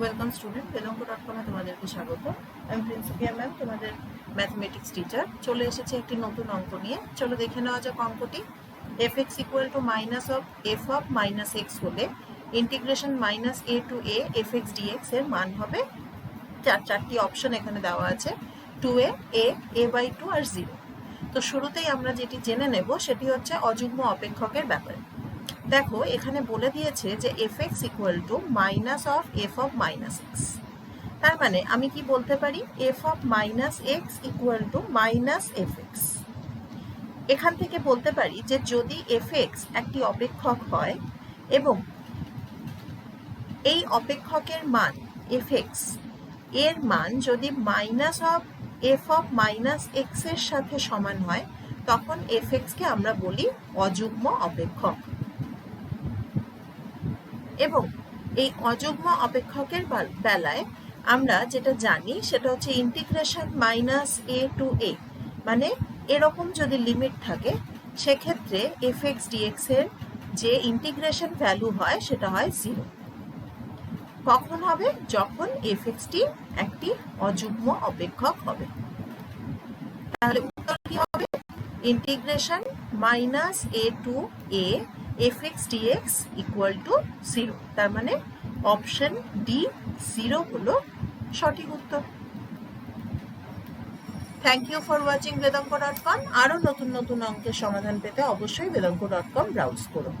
Welcome student বেলঙ্ক dot কমে তোমাদেরকে স্বাগত। আমি প্রিন্সিপিয়া ম্যাম তোমাদের ম্যাথমেটিক্স টিচার চলে এসেছে একটি নতুন অঙ্ক নিয়ে। চলো দেখে নেওয়া যাক অঙ্কটি। F X equal to minus of F of minus X হলে integration minus A to A F X DX এর মান হবে চার, চারটি অপশন এখানে দেওয়া আছে। Two A A A by two R zero তো শুরুতেই আমরা যেটি জেনে নেব, সেটি হচ্ছে অযুগ্ম অপেক্ষকের ব্যাপারে। দেখো, এখানে বলে দিয়েছে যে F X equal to minus of F of minus X তার মানে আমি কি বলতে পারি? F of minus X equal to minus F X এখান থেকে বলতে পারি যে যদি এফ এক্স একটি অপেক্ষক হয় এবং এই অপেক্ষকের মান এফ এক্সের মান যদি minus of F of minus এক্সের সাথে সমান হয়, তখন এফ এক্সকে আমরা বলি অযুগ্ম অপেক্ষক। এবং এই অযুগ্ম অপেক্ষকের বেলায় আমরা যেটা জানি সেটা হচ্ছে integration minus A to A মানে এরকম যদি লিমিট থাকে, সেক্ষেত্রে এফ এক্স ডিএক্স এর যে ইন্টিগ্রেশন ভ্যালু হয়, সেটা হয় জিরো কখন হবে? যখন এফ এক্স টি একটি অযুগ্ম অপেক্ষক হবে। তাহলে উত্তর কি হবে? Integration minus A to A F X DX equal to zero তার মানে অপশন ডি জিরো হলো সঠিক উত্তর। Thank you for watching Vedanko dot com আরও নতুন নতুন অঙ্কের সমাধান পেতে অবশ্যই বেদঙ্ক ডট কম ব্রাউজ করুন।